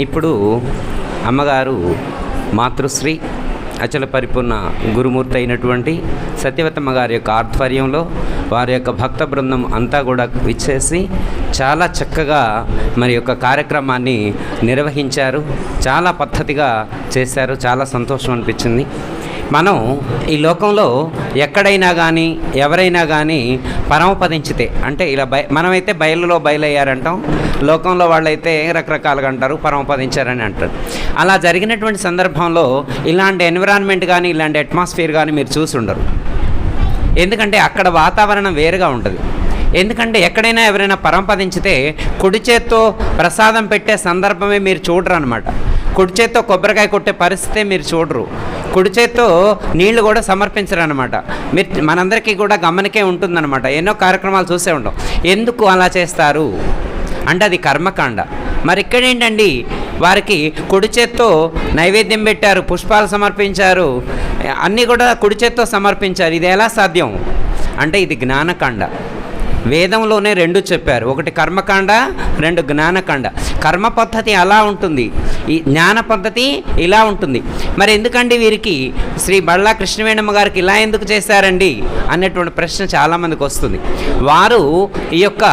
ఇప్పుడు అమ్మగారు మాతృశ్రీ అచల పరిపూర్ణ గురుమూర్తి అయినటువంటి సత్యవతమ్మ గారి యొక్క ఆధ్వర్యంలో వారి యొక్క భక్త బృందం అంతా కూడా విచ్చేసి చాలా చక్కగా మరి యొక్క కార్యక్రమాన్ని నిర్వహించారు. చాలా పద్ధతిగా చేశారు. చాలా సంతోషం అనిపించింది. మనం ఈ లోకంలో ఎక్కడైనా కానీ ఎవరైనా కానీ పరమపదించితే అంటే ఇలా బయ మనమైతే బయలులో బయలయ్యారంటాం. లోకంలో వాళ్ళైతే రకరకాలుగా అంటారు పరమపదించారని అంటారు. అలా జరిగినటువంటి సందర్భంలో ఇలాంటి ఎన్విరాన్మెంట్ కానీ ఇలాంటి అట్మాస్ఫియర్ కానీ మీరు చూసి ఉండరు. ఎందుకంటే అక్కడ వాతావరణం వేరుగా ఉంటుంది. ఎందుకంటే ఎక్కడైనా ఎవరైనా పరంపదించితే కుడి చేత్తో ప్రసాదం పెట్టే సందర్భమే మీరు చూడరు అనమాట కుడి చేత్తో కొబ్బరికాయ కొట్టే పరిస్థితే మీరు చూడరు. కుడి చేత్తో నీళ్ళు కూడా సమర్పించరు అనమాట మీరు మనందరికీ కూడా గమనికే ఉంటుందన్నమాట. ఎన్నో కార్యక్రమాలు చూసే ఉంటాం. ఎందుకు అలా చేస్తారు? అంటే అది కర్మకాండ. మరి ఇక్కడ ఏంటండి వారికి కుడి చేత్తో నైవేద్యం పెట్టారు పుష్పాలు సమర్పించారు అన్నీ కూడా కుడి చేత్తో సమర్పించారు. ఇది ఎలా సాధ్యం? అంటే ఇది జ్ఞానకాండ. వేదంలోనే రెండు చెప్పారు. ఒకటి కర్మకాండ రెండు జ్ఞానకాండ. కర్మ పద్ధతి అలా ఉంటుంది. ఈ జ్ఞాన పద్ధతి ఇలా ఉంటుంది. మరి ఎందుకండి వీరికి శ్రీ బళ్ళా కృష్ణవేణమ్మ గారికి ఇలా ఎందుకు చేశారండి అనేటువంటి ప్రశ్న చాలామందికి వస్తుంది. వారు ఈ యొక్క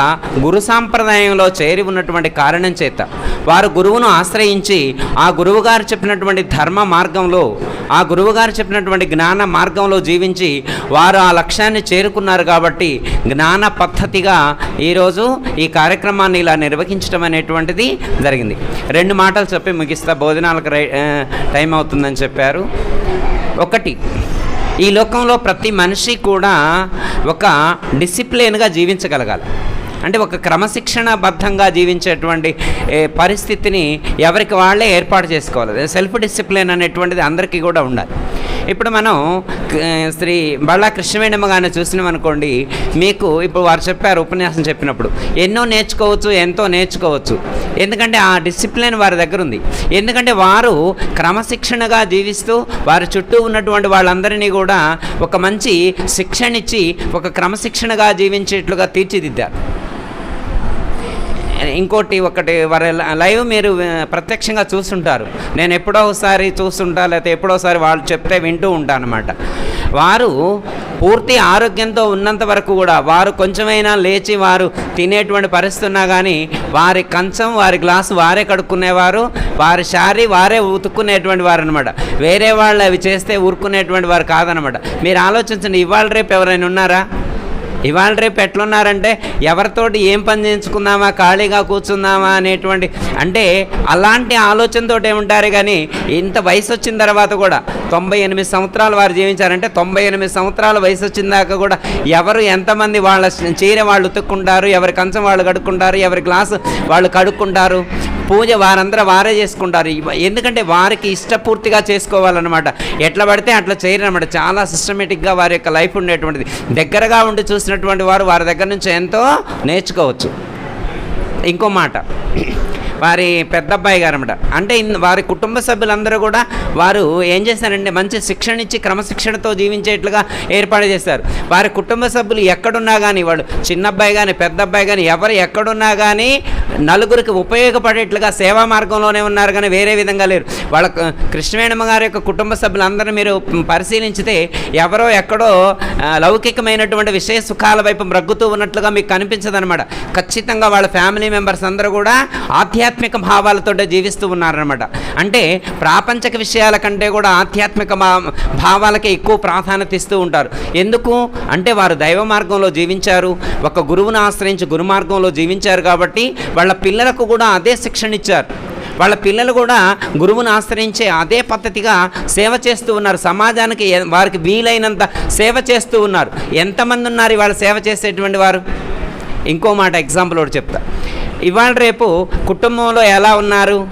గురు సాంప్రదాయంలో చేరి ఉన్నటువంటి కారణం చేత వారు గురువును ఆశ్రయించి ఆ గురువుగారు చెప్పినటువంటి ధర్మ మార్గంలో ఆ గురువుగారు చెప్పినటువంటి జ్ఞాన మార్గంలో జీవించి వారు ఆ లక్ష్యాన్ని చేరుకున్నారు కాబట్టి జ్ఞాన పద్ధతిగా ఈరోజు ఈ కార్యక్రమాన్ని ఇలా నిర్వహించడం అనేటువంటిది జరిగింది. రెండు మాటలు చెప్పి ముగిస్తా. భోజనాలకు రై టైం అవుతుందని చెప్పారు. ఒకటి ఈ లోకంలో ప్రతి మనిషి కూడా ఒక డిసిప్లిన్గా జీవించగలగాలి. అంటే ఒక క్రమశిక్షణబద్ధంగా జీవించేటువంటి పరిస్థితిని ఎవరికి వాళ్ళే ఏర్పాటు చేసుకోవాలి. సెల్ఫ్ డిసిప్లిన్ అనేటువంటిది అందరికీ కూడా ఉండాలి. ఇప్పుడు మనం శ్రీ బళ్ళా కృష్ణవేణమ్మ గారిని చూసినాం అనుకోండి మీకు ఇప్పుడు వారు చెప్పారు ఉపన్యాసం చెప్పినప్పుడు. ఎన్నో నేర్చుకోవచ్చు ఎంతో నేర్చుకోవచ్చు. ఎందుకంటే ఆ డిసిప్లిన్ వారి దగ్గర ఉంది. ఎందుకంటే వారు క్రమశిక్షణగా జీవిస్తూ వారి చుట్టూ ఉన్నటువంటి వాళ్ళందరినీ కూడా ఒక మంచి శిక్షణ ఇచ్చి ఒక క్రమశిక్షణగా జీవించేట్లుగా తీర్చిదిద్దారు. ఇంకోటి ఒకటి వారి లైవ్ మీరు ప్రత్యక్షంగా చూస్తుంటారు. నేను ఎప్పుడో ఒకసారి చూస్తుంటా లేకపోతే ఎప్పుడోసారి వాళ్ళు చెప్తే వింటూ ఉంటాను అనమాట వారు పూర్తి ఆరోగ్యంతో ఉన్నంత వరకు కూడా వారు కొంచెమైనా లేచి వారు తినేటువంటి పరిస్థితి ఉన్నా కానీ వారి కంచం వారి గ్లాసు వారే కడుక్కునేవారు వారి శారీ వారే ఉతుక్కునేటువంటి వారు అనమాట వేరే వాళ్ళు అవి చేస్తే ఊరుకునేటువంటి వారు కాదనమాట మీరు ఆలోచించండి ఇవాళ రేపు ఎవరైనా ఉన్నారా? ఇవాళ రేపు ఎట్లున్నారంటే ఎవరితోటి ఏం పని చేయించుకుందామా ఖాళీగా కూర్చుందామా అనేటువంటి అంటే అలాంటి ఆలోచనతో ఏముంటారు కానీ ఇంత వయసు వచ్చిన తర్వాత కూడా తొంభై ఎనిమిది సంవత్సరాలు వారు జీవించారంటే తొంభై ఎనిమిది సంవత్సరాల వయసు వచ్చిన దాకా కూడా ఎవరు ఎంతమంది వాళ్ళ చీర వాళ్ళు ఉతుక్కుంటారు ఎవరి కంచం వాళ్ళు కడుక్కుంటారు ఎవరి గ్లాసు వాళ్ళు కడుక్కుంటారు పూజ వారందరూ వారే చేసుకుంటారు. ఎందుకంటే వారికి ఇష్టపూర్తిగా చేసుకోవాలన్నమాట. ఎట్లా పడితే అట్లా చేయరనమాట చాలా సిస్టమేటిక్గా వారి యొక్క లైఫ్ ఉండేటువంటిది. దగ్గరగా ఉండి చూసినటువంటి వారు వారి దగ్గర నుంచి ఎంతో నేర్చుకోవచ్చు. ఇంకో మాట. వారి పెద్ద అబ్బాయి గారు అనమాట అంటే వారి కుటుంబ సభ్యులందరూ కూడా వారు ఏం చేశారంటే మంచి శిక్షణ ఇచ్చి క్రమశిక్షణతో జీవించేట్లుగా ఏర్పాటు చేశారు వారి కుటుంబ సభ్యులు ఎక్కడున్నా కానీ వాడు చిన్న అబ్బాయి కానీ పెద్ద అబ్బాయి కానీ ఎవరు ఎక్కడున్నా కానీ నలుగురికి ఉపయోగపడేట్లుగా సేవా మార్గంలోనే ఉన్నారు కానీ వేరే విధంగా లేరు. వాళ్ళ కృష్ణవేణమ్మ గారి యొక్క కుటుంబ సభ్యులందరూ మీరు పరిశీలించితే ఎవరో ఎక్కడో లౌకికమైనటువంటి విషయ సుఖాల వైపు మ్రగ్గుతూ ఉన్నట్లుగా మీకు కనిపించదనమాట. ఖచ్చితంగా వాళ్ళ ఫ్యామిలీ మెంబర్స్ అందరూ కూడా ఆధ్యాత్మిక ఆధ్యాత్మిక భావాలతో జీవిస్తూ ఉన్నారనమాట అంటే ప్రాపంచక విషయాల కంటే కూడా ఆధ్యాత్మిక భా- భావాలకే ఎక్కువ ప్రాధాన్యత ఇస్తూ ఉంటారు. ఎందుకు? అంటే వారు దైవ మార్గంలో జీవించారు. ఒక గురువును ఆశ్రయించి గురు మార్గంలో జీవించారు కాబట్టి వాళ్ళ పిల్లలకు కూడా అదే శిక్షణ ఇచ్చారు. వాళ్ళ పిల్లలు కూడా గురువును ఆశ్రయించే అదే పద్ధతిగా సేవ చేస్తూ ఉన్నారు. సమాజానికి వారికి వీలైనంత సేవ చేస్తూ ఉన్నారు. ఎంతమంది ఉన్నారు ఇవాళ సేవ చేసేటువంటి వారు? ఇంకో మాట ఎగ్జాంపుల్ ఒకటి చెప్తా. ఇవాళ రేపు కుటుంబంలో ఎలా ఉన్నారు?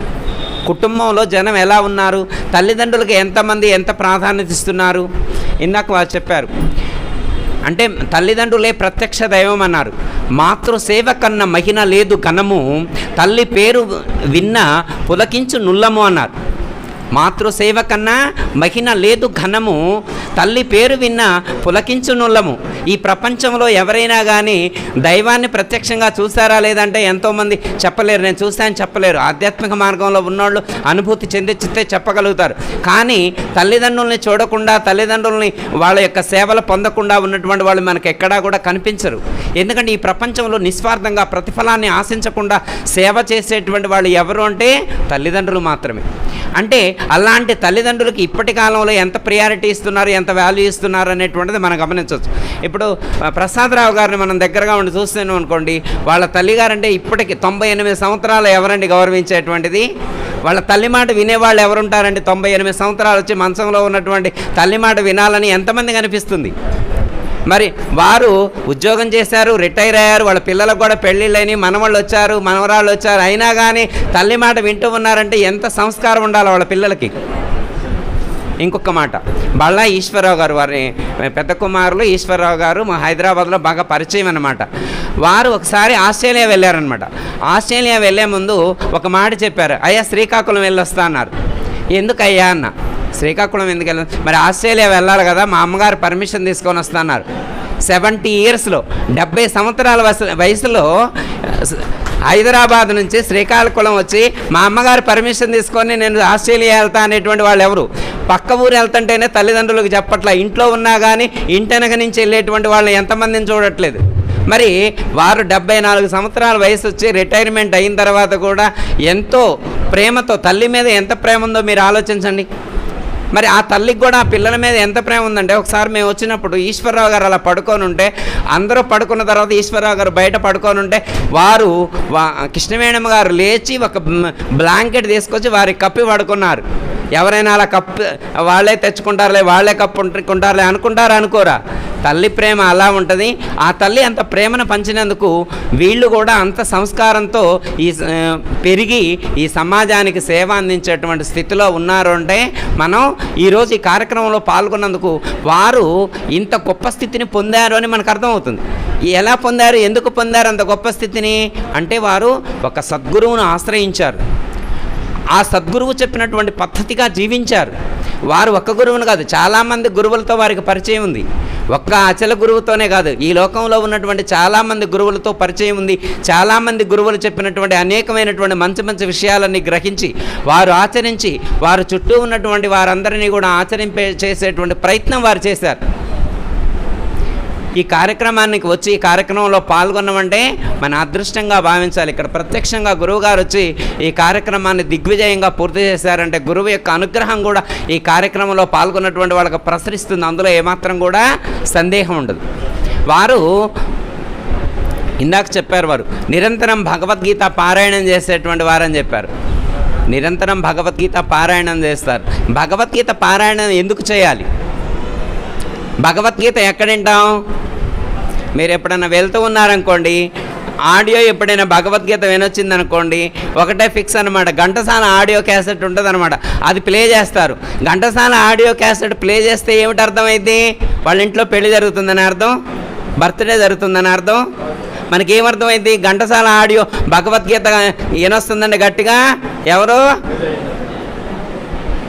కుటుంబంలో జనం ఎలా ఉన్నారు? తల్లిదండ్రులకు ఎంతమంది ఎంత ప్రాధాన్యత ఇస్తున్నారు? ఇందాక వారు చెప్పారు. అంటే తల్లిదండ్రులే ప్రత్యక్ష దైవం అన్నారు. మాతృసేవ కన్న మహిన లేదు ఘనము తల్లి పేరు విన్న పులకించు నుల్లము అన్నారు. మాతృసేవ కన్నా మహిన లేదు ఘనము తల్లి పేరు విన్న పులకించునుల్లము. ఈ ప్రపంచంలో ఎవరైనా కానీ దైవాన్ని ప్రత్యక్షంగా చూసారా లేదంటే ఎంతోమంది చెప్పలేరు. నేను చూశాను చెప్పలేరు. ఆధ్యాత్మిక మార్గంలో ఉన్నోళ్ళు అనుభూతి చెందించితే చెప్పగలుగుతారు. కానీ తల్లిదండ్రుల్ని చూడకుండా తల్లిదండ్రుల్ని వాళ్ళ యొక్క సేవలు పొందకుండా ఉన్నటువంటి వాళ్ళు మనకు ఎక్కడా కూడా కనిపించరు. ఎందుకంటే ఈ ప్రపంచంలో నిస్వార్థంగా ప్రతిఫలాన్ని ఆశించకుండా సేవ చేసేటువంటి వాళ్ళు ఎవరు అంటే తల్లిదండ్రులు మాత్రమే. అంటే అలాంటి తల్లిదండ్రులకి ఇప్పటి కాలంలో ఎంత ప్రియారిటీ ఇస్తున్నారు ఎంత ఎంత వాల్యూ ఇస్తున్నారు అనేటువంటిది మనం గమనించవచ్చు. ఇప్పుడు ప్రసాదరావు గారిని మనం దగ్గరగా ఉండి చూస్తున్నాం అనుకోండి వాళ్ళ తల్లిగారంటే ఇప్పటికి తొంభై ఎనిమిది సంవత్సరాలు ఎవరండి గౌరవించేటువంటిది? వాళ్ళ తల్లి మాట వినేవాళ్ళు ఎవరుంటారండి? తొంభై ఎనిమిది సంవత్సరాలు వచ్చి మంచంలో ఉన్నటువంటి తల్లి మాట వినాలని ఎంతమంది కనిపిస్తుంది? మరి వారు ఉద్యోగం చేశారు రిటైర్ అయ్యారు వాళ్ళ పిల్లలకు కూడా పెళ్ళిళ్ళని మనవాళ్ళు వచ్చారు మనవరాళ్ళు వచ్చారు అయినా కానీ తల్లి మాట వింటూ ఉన్నారంటే ఎంత సంస్కారం ఉండాలి వాళ్ళ పిల్లలకి? ఇంకొక మాట బళ్ళా ఈశ్వరరావు గారు వారి పెద్ద కుమారులు ఈశ్వరరావు గారు మా హైదరాబాద్లో బాగా పరిచయం అనమాట వారు ఒకసారి ఆస్ట్రేలియా వెళ్ళారనమాట ఆస్ట్రేలియా వెళ్ళే ముందు ఒక మాట చెప్పారు అయ్యా శ్రీకాకుళం వెళ్ళొస్తా అన్నారు. ఎందుకయ్యా అన్న. శ్రీకాకుళం ఎందుకు వెళ్ళ మరి ఆస్ట్రేలియా వెళ్ళాలి కదా మా అమ్మగారు పర్మిషన్ తీసుకొని వస్తా అన్నారు. సెవెంటీ ఇయర్స్లో డెబ్బై సంవత్సరాల వయసు వయసులో హైదరాబాద్ నుంచి శ్రీకాకుళం వచ్చి మా అమ్మగారు పర్మిషన్ తీసుకొని నేను ఆస్ట్రేలియా వెళ్తా అనేటువంటి వాళ్ళు ఎవరు? పక్క ఊరు వెళ్తుంటేనే తల్లిదండ్రులకు చెప్పట్లా. ఇంట్లో ఉన్నా కానీ ఇంటెనక నుంచి వెళ్ళేటువంటి వాళ్ళని ఎంతమందిని చూడట్లేదు. మరి వారు డెబ్బై నాలుగు సంవత్సరాల వయసు వచ్చి రిటైర్మెంట్ అయిన తర్వాత కూడా ఎంతో ప్రేమతో తల్లి మీద ఎంత ప్రేమ ఉందో మీరు ఆలోచించండి. మరి ఆ తల్లికి కూడా ఆ పిల్లల మీద ఎంత ప్రేమ ఉందంటే ఒకసారి మేము వచ్చినప్పుడు ఈశ్వరరావు గారు అలా పడుకొని ఉంటే అందరూ పడుకున్న తర్వాత ఈశ్వరరావు గారు బయట పడుకొని ఉంటే వారు కృష్ణవేణమ్మ గారు లేచి ఒక బ్లాంకెట్ తీసుకొచ్చి వారికి కప్పి పడుకున్నారు. ఎవరైనా అలా కప్పు వాళ్ళే తెచ్చుకుంటారులే వాళ్ళే కప్పు అనుకుంటారా అనుకోరా? తల్లి ప్రేమ అలా ఉంటుంది. ఆ తల్లి అంత ప్రేమను పంచినందుకు వీళ్ళు కూడా అంత సంస్కారంతో ఈ పెరిగి ఈ సమాజానికి సేవ అందించేటువంటి స్థితిలో ఉన్నారు అంటే మనం ఈరోజు ఈ కార్యక్రమంలో పాల్గొన్నందుకు వారు ఇంత గొప్ప స్థితిని పొందారు అని మనకు అర్థమవుతుంది. ఎలా పొందారు? ఎందుకు పొందారు అంత గొప్ప స్థితిని? అంటే వారు ఒక సద్గురువును ఆశ్రయించారు. ఆ సద్గురువు చెప్పినటువంటి పద్ధతిగా జీవించారు. వారు ఒక్క గురువును కాదు చాలామంది గురువులతో వారికి పరిచయం ఉంది. ఒక్క అచల గురువుతోనే కాదు ఈ లోకంలో ఉన్నటువంటి చాలామంది గురువులతో పరిచయం ఉంది. చాలామంది గురువులు చెప్పినటువంటి అనేకమైనటువంటి మంచి మంచి విషయాలన్నీ గ్రహించి వారు ఆచరించి వారు చుట్టూ ఉన్నటువంటి వారందరినీ కూడా ఆచరింపే చేసేటువంటి ప్రయత్నం వారు చేశారు. ఈ కార్యక్రమానికి వచ్చి ఈ కార్యక్రమంలో పాల్గొన్నామంటే మన అదృష్టంగా భావించాలి. ఇక్కడ ప్రత్యక్షంగా గురువు గారు వచ్చి ఈ కార్యక్రమాన్ని దిగ్విజయంగా పూర్తి చేశారంటే గురువు యొక్క అనుగ్రహం కూడా ఈ కార్యక్రమంలో పాల్గొన్నటువంటి వాళ్ళకి ప్రసరిస్తుంది. అందులో ఏమాత్రం కూడా సందేహం ఉండదు. వారు ఇందాక చెప్పారు వారు నిరంతరం భగవద్గీత పారాయణం చేసేటువంటి వారని చెప్పారు. నిరంతరం భగవద్గీత పారాయణం చేస్తారు. భగవద్గీత పారాయణం ఎందుకు చేయాలి? భగవద్గీత ఎక్కడ వింటాం? మీరు ఎప్పుడైనా వెళ్తూ ఉన్నారనుకోండి ఆడియో ఎప్పుడైనా భగవద్గీత వినొచ్చిందనుకోండి ఒకటే ఫిక్స్ అనమాట ఘంటసాల ఆడియో క్యాసెట్ ఉంటుందనమాట అది ప్లే చేస్తారు. ఘంటసాల ఆడియో క్యాసెట్ ప్లే చేస్తే ఏమిటి అర్థమైంది వాళ్ళ ఇంట్లో పెళ్ళి జరుగుతుందని అర్థం? బర్త్డే జరుగుతుందని అర్థం? మనకేమర్థమైంది ఘంటసాల ఆడియో భగవద్గీత ఏనొస్తుందండి గట్టిగా? ఎవరు?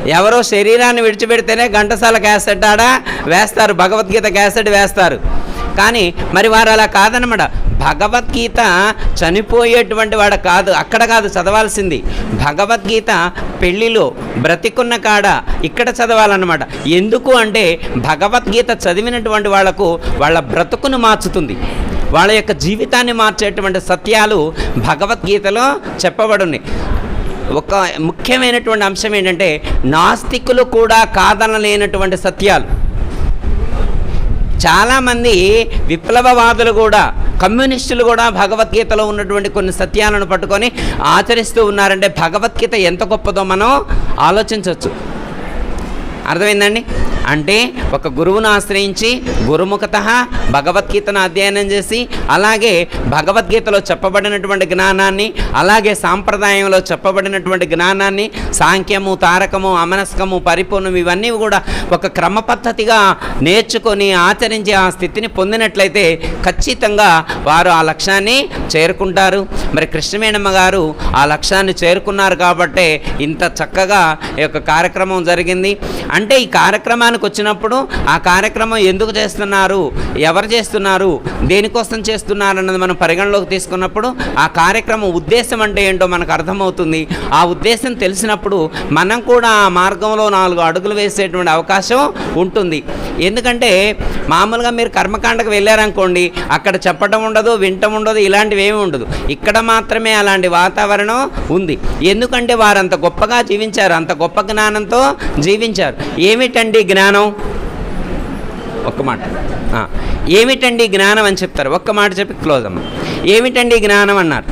ఎవరో శరీరాన్ని విడిచిపెడితేనే ఘంటసాల క్యాసెట్ ఆడ వేస్తారు. భగవద్గీత క్యాసెట్ వేస్తారు. కానీ మరి వారు అలా కాదనమాట. భగవద్గీత చనిపోయేటువంటి వాడు కాదు అక్కడ కాదు చదవాల్సింది. భగవద్గీత పెళ్ళిలో బ్రతికున్న కాడ ఇక్కడ చదవాలన్నమాట. ఎందుకు అంటే భగవద్గీత చదివినటువంటి వాళ్ళకు వాళ్ళ బ్రతుకును మార్చుతుంది. వాళ్ళ యొక్క జీవితాన్ని మార్చేటువంటి సత్యాలు భగవద్గీతలో చెప్పబడున్నాయి. ఒక ముఖ్యమైనటువంటి అంశం ఏంటంటే నాస్తికులు కూడా కాదనలేనటువంటి సత్యాలు. చాలామంది విప్లవవాదులు కూడా కమ్యూనిస్టులు కూడా భగవద్గీతలో ఉన్నటువంటి కొన్ని సత్యాలను పట్టుకొని ఆచరిస్తూ ఉన్నారంటే భగవద్గీత ఎంత గొప్పదో మనం ఆలోచించవచ్చు. అర్థమైందండి? అంటే ఒక గురువును ఆశ్రయించి గురుముఖత భగవద్గీతను అధ్యయనం చేసి అలాగే భగవద్గీతలో చెప్పబడినటువంటి జ్ఞానాన్ని అలాగే సాంప్రదాయంలో చెప్పబడినటువంటి జ్ఞానాన్ని సాంఖ్యము తారకము అమనస్కము పరిపూర్ణం ఇవన్నీ కూడా ఒక క్రమ పద్ధతిగా నేర్చుకొని ఆచరించి ఆ స్థితిని పొందినట్లయితే ఖచ్చితంగా వారు ఆ లక్ష్యాన్ని చేరుకుంటారు. మరి కృష్ణవేణమ్మ గారు ఆ లక్ష్యాన్ని చేరుకున్నారు కాబట్టే ఇంత చక్కగా ఈ యొక్క కార్యక్రమం జరిగింది. అంటే ఈ కార్యక్రమానికి వచ్చినప్పుడు ఆ కార్యక్రమం ఎందుకు చేస్తున్నారు? ఎవరు చేస్తున్నారు? దేనికోసం చేస్తున్నారు అన్నది మనం పరిగణలోకి తీసుకున్నప్పుడు ఆ కార్యక్రమం ఉద్దేశం అంటే ఏంటో మనకు అర్థమవుతుంది. ఆ ఉద్దేశం తెలిసినప్పుడు మనం కూడా ఆ మార్గంలో నాలుగు అడుగులు వేసేటువంటి అవకాశం ఉంటుంది. ఎందుకంటే మామూలుగా మీరు కర్మకాండకు వెళ్ళారనుకోండి అక్కడ చెప్పడం ఉండదు వింటం ఉండదు ఇలాంటివి ఏమి ఉండదు. ఇక్కడ మాత్రమే అలాంటి వాతావరణం ఉంది. ఎందుకంటే వారు అంత గొప్పగా జీవించారు అంత గొప్ప జ్ఞానంతో జీవించారు. ఏమిటండి జ్ఞానం? ఒక్క మాట. ఏమిటండి జ్ఞానం అని చెప్తారు. ఒక్క మాట చెప్పి క్లోజ్ అమ్మ. ఏమిటండి జ్ఞానం అన్నారు.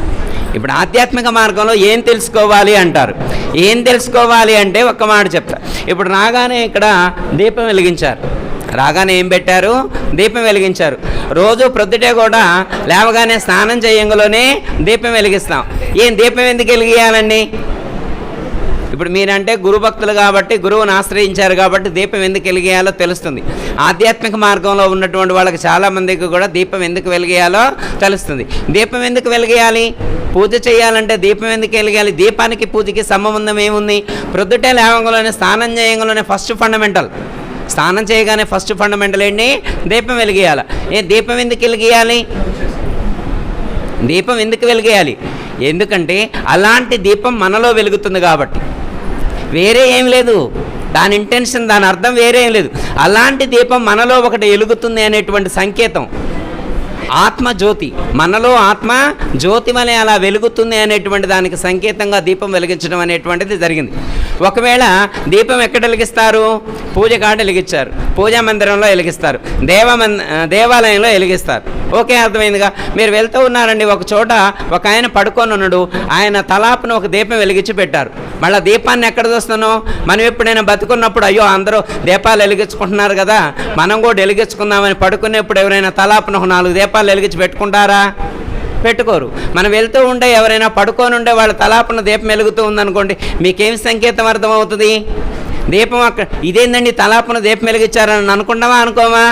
ఇప్పుడు ఆధ్యాత్మిక మార్గంలో ఏం తెలుసుకోవాలి అంటారు. ఏం తెలుసుకోవాలి అంటే ఒక్క మాట చెప్తారు ఇప్పుడు రాగానే ఇక్కడ దీపం వెలిగించారు. రాగానే ఏం పెట్టారు? దీపం వెలిగించారు. రోజు ప్రొద్దుటే కూడా లేవగానే స్నానం చేయంగలోనే దీపం వెలిగిస్తాం. ఏం దీపం ఎందుకు వెలిగియాలండి ఇప్పుడు మీరంటే గురు భక్తులు కాబట్టి గురువుని ఆశ్రయించారు కాబట్టి దీపం ఎందుకు వెలిగేయాలో తెలుస్తుంది. ఆధ్యాత్మిక మార్గంలో ఉన్నటువంటి వాళ్ళకి చాలామందికి కూడా దీపం ఎందుకు వెలిగేయాలో తెలుస్తుంది. దీపం ఎందుకు వెలిగేయాలి? పూజ చేయాలంటే దీపం ఎందుకు వెలిగేయాలి? దీపానికి పూజకి సంబంధం ఏముంది? ప్రొద్దుటే లేవంగంలోనే స్నానం చేయంగలోనే ఫస్ట్ ఫండమెంటల్. స్నానం చేయగానే ఫస్ట్ ఫండమెంటల్ ఏంటి? దీపం వెలిగేయాలి. ఏ దీపం ఎందుకు వెలిగేయాలి? దీపం ఎందుకు వెలిగేయాలి? ఎందుకంటే అలాంటి దీపం మనలో వెలుగుతుంది కాబట్టి. వేరే ఏం లేదు. దాని ఇంటెన్షన్ దాని అర్థం వేరే ఏం లేదు. అలాంటి దీపం మనలో ఒకటి వెలుగుతుంది అనేటువంటి సంకేతం. ఆత్మ జ్యోతి. మనలో ఆత్మ జ్యోతి వలె అలా వెలుగుతుంది అనేటువంటి దానికి సంకేతంగా దీపం వెలిగించడం అనేటువంటిది జరిగింది. ఒకవేళ దీపం ఎక్కడ వెలిగిస్తారు? పూజ కాడ వెలిగించారు. పూజా మందిరంలో వెలిగిస్తారు. దేవ దేవాలయంలో వెలిగిస్తారు. ఓకే అర్థమైందిగా. మీరు వెళ్తూ ఉన్నారండి ఒక చోట ఒక ఆయన పడుకొని ఉన్నాడు. ఆయన తలాపున ఒక దీపం వెలిగించి పెట్టారు. మళ్ళీ దీపాన్ని ఎక్కడ చూస్తాను మనం ఎప్పుడైనా బతుకున్నప్పుడు అయ్యో అందరూ దీపాలు వెలిగించుకుంటున్నారు కదా. మనం కూడా వెలిగించుకుందామని పడుకునేప్పుడు ఎవరైనా తలాపున ఒక నాలుగు దీపాలు వెలిగించి పెట్టుకుంటారా? పెట్టుకోరు. మనం వెళ్తూ ఉంటే ఎవరైనా పడుకొని ఉండే వాళ్ళ తలాపున దీపం వెలుగుతూ ఉందనుకోండి మీకేం సంకేతం అర్థమవుతుంది? దీపం అక్కడ ఇదేందండి తలాపున దీపం వెలిగించారని అనుకుంటామా అనుకోమా?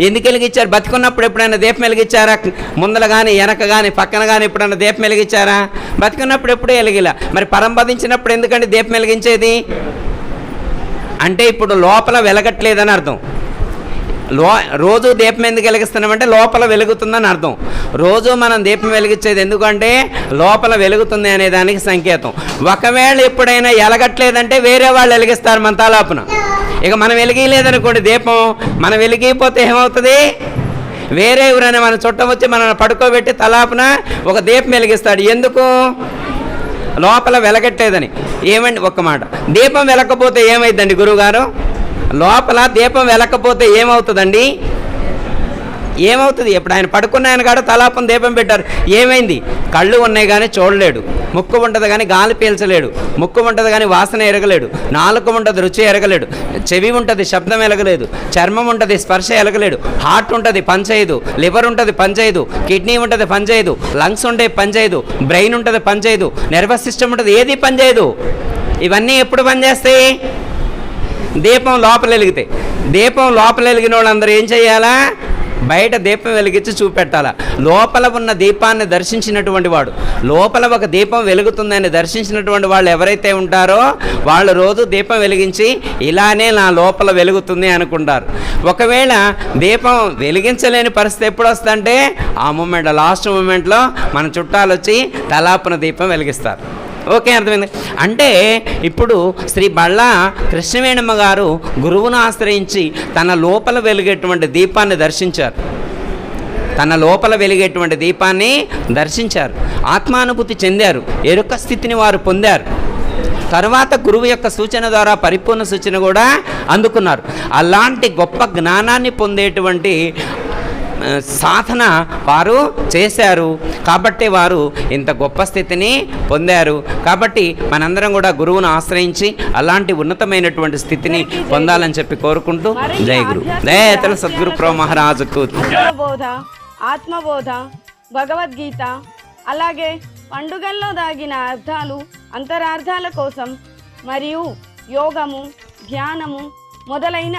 ఎందుకు వెలిగించారు? బతికున్నప్పుడు ఎప్పుడైనా దీపం వెలిగించారా? ముందల కానీ వెనక కానీ పక్కన కానీ ఎప్పుడైనా దీపం వెలిగించారా? బతికున్నప్పుడు ఎప్పుడూ వెలిగిలా. మరి పరంపదించినప్పుడు ఎందుకంటే దీపం వెలిగించేది? అంటే ఇప్పుడు లోపల వెలగట్లేదని అర్థం. లో రోజు దీపం ఎందుకు వెలిగిస్తున్నామంటే లోపల వెలుగుతుందని అర్థం. రోజు మనం దీపం వెలిగించేది ఎందుకంటే లోపల వెలుగుతుంది అనే దానికి సంకేతం. ఒకవేళ ఎప్పుడైనా వెలగట్లేదంటే వేరే వాళ్ళు వెలిగిస్తారు మన తలాపున. ఇక మనం వెలిగిలేదనుకోండి దీపం. మనం వెలిగిపోతే ఏమవుతుంది? వేరే ఎవరైనా మన చుట్టం వచ్చి మనల్ని పడుకోబెట్టి తలాపున ఒక దీపం వెలిగిస్తాడు. ఎందుకు? లోపల వెలగట్లేదని. ఏమండి ఒక్క మాట. దీపం వెలకపోతే ఏమైందండి గురువుగారు? లోపల దీపం వెలకపోతే ఏమవుతుందండి? ఏమవుతుంది? ఇప్పుడు ఆయన పడుకున్న ఆయన కాడ తలాపం దీపం పెట్టారు. ఏమైంది? కళ్ళు ఉన్నాయి కానీ చూడలేడు. ముక్కు ఉంటుంది కానీ గాలి పీల్చలేడు. ముక్కు ఉంటుంది కానీ వాసన ఎరగలేడు. నాలుక ఉంటుంది రుచి ఎరగలేడు. చెవి ఉంటుంది శబ్దం ఎరగలేదు చర్మం ఉంటుంది స్పర్శ ఎరగలేడు హార్ట్ ఉంటుంది పనిచేయదు లివర్ ఉంటుంది పనిచేయదు కిడ్నీ ఉంటుంది పనిచేయదు లంగ్స్ ఉండే పనిచేయదు బ్రెయిన్ ఉంటుంది పనిచేయదు నర్వస్ సిస్టమ్ ఉంటుంది ఏది పనిచేయదు ఇవన్నీ ఎప్పుడు పనిచేస్తాయి దీపం లోపల వెలిగితే. దీపం లోపల వెలిగిన వాళ్ళందరూ ఏం చేయాలా? బయట దీపం వెలిగించి చూపెట్టాల? లోపల ఉన్న దీపాన్ని దర్శించినటువంటి వాడు. లోపల ఒక దీపం వెలుగుతుందని దర్శించినటువంటి వాళ్ళు ఎవరైతే ఉంటారో వాళ్ళు రోజు దీపం వెలిగించి ఇలానే నా లోపల వెలుగుతుంది అనుకుంటారు. ఒకవేళ దీపం వెలిగించలేని పరిస్థితి ఎప్పుడు వస్తుందంటే ఆ మూమెంట్ లాస్ట్ మూమెంట్లో మన చుట్టాలు వచ్చి తలాపున దీపం వెలిగిస్తారు. ఓకే అర్థమైంది. అంటే ఇప్పుడు శ్రీ బళ్ళా కృష్ణవేణమ్మ గారు గురువును ఆశ్రయించి తన లోపల వెలిగేటువంటి దీపాన్ని దర్శించారు. తన లోపల వెలిగేటువంటి దీపాన్ని దర్శించారు. ఆత్మానుభూతి చెందారు. ఎరుక స్థితిని వారు పొందారు. తర్వాత గురువు యొక్క సూచన ద్వారా పరిపూర్ణ సూచన కూడా అందుకున్నారు. అలాంటి గొప్ప జ్ఞానాన్ని పొందేటువంటి సాధన వారు చేశారు. కాబట్టి వారు ఇంత గొప్ప స్థితిని పొందారు. కాబట్టి మనందరం కూడా గురువును ఆశ్రయించి అలాంటి ఉన్నతమైనటువంటి స్థితిని పొందాలని చెప్పి కోరుకుంటూ జై గురు. దయతల సద్గురు ప్రో మహారాజుకు బోధ ఆత్మబోధ భగవద్గీత అలాగే పండుగల్లో దాగిన అర్థాలు అంతరార్థాల కోసం మరియు యోగము ధ్యానము మొదలైన